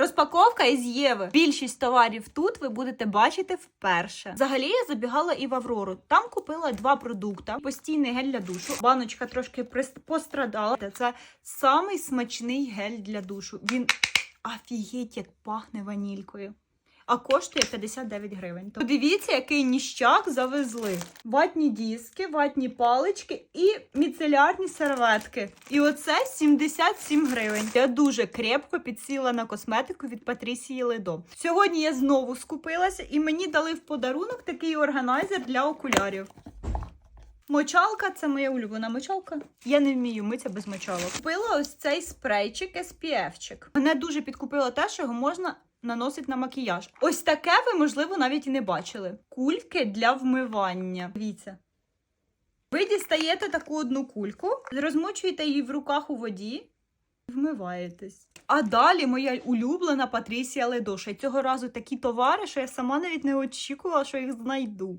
Розпаковка із Єви. Більшість товарів тут ви будете бачити вперше. Взагалі я забігала і в Аврору. Там купила два продукти: постійний гель для душу. Баночка трошки пострадала. Це самий смачний гель для душу. Він офігеть, як пахне ванількою. А коштує 59 гривень. Подивіться, який ніщак завезли. Ватні диски, ватні палички і міцелярні серветки. І оце 77 гривень. Я дуже крепко підсіла на косметику від Патрісії Ледо. Сьогодні я знову скупилася і мені дали в подарунок такий органайзер для окулярів. Мочалка це моя улюблена мочалка. Я не вмію митися без мочалок. Купила ось цей спрейчик SPF-чик. Мене дуже підкупило те, що його можна наносити на макіяж. Ось таке ви, можливо, навіть і не бачили. Кульки для вмивання. Дивіться. Ви дістаєте таку одну кульку, розмочуєте її в руках у воді. і Вмиваєтесь. А далі моя улюблена Патрісія Ледоша. Цього разу такі товари, що я сама навіть не очікувала, що їх знайду.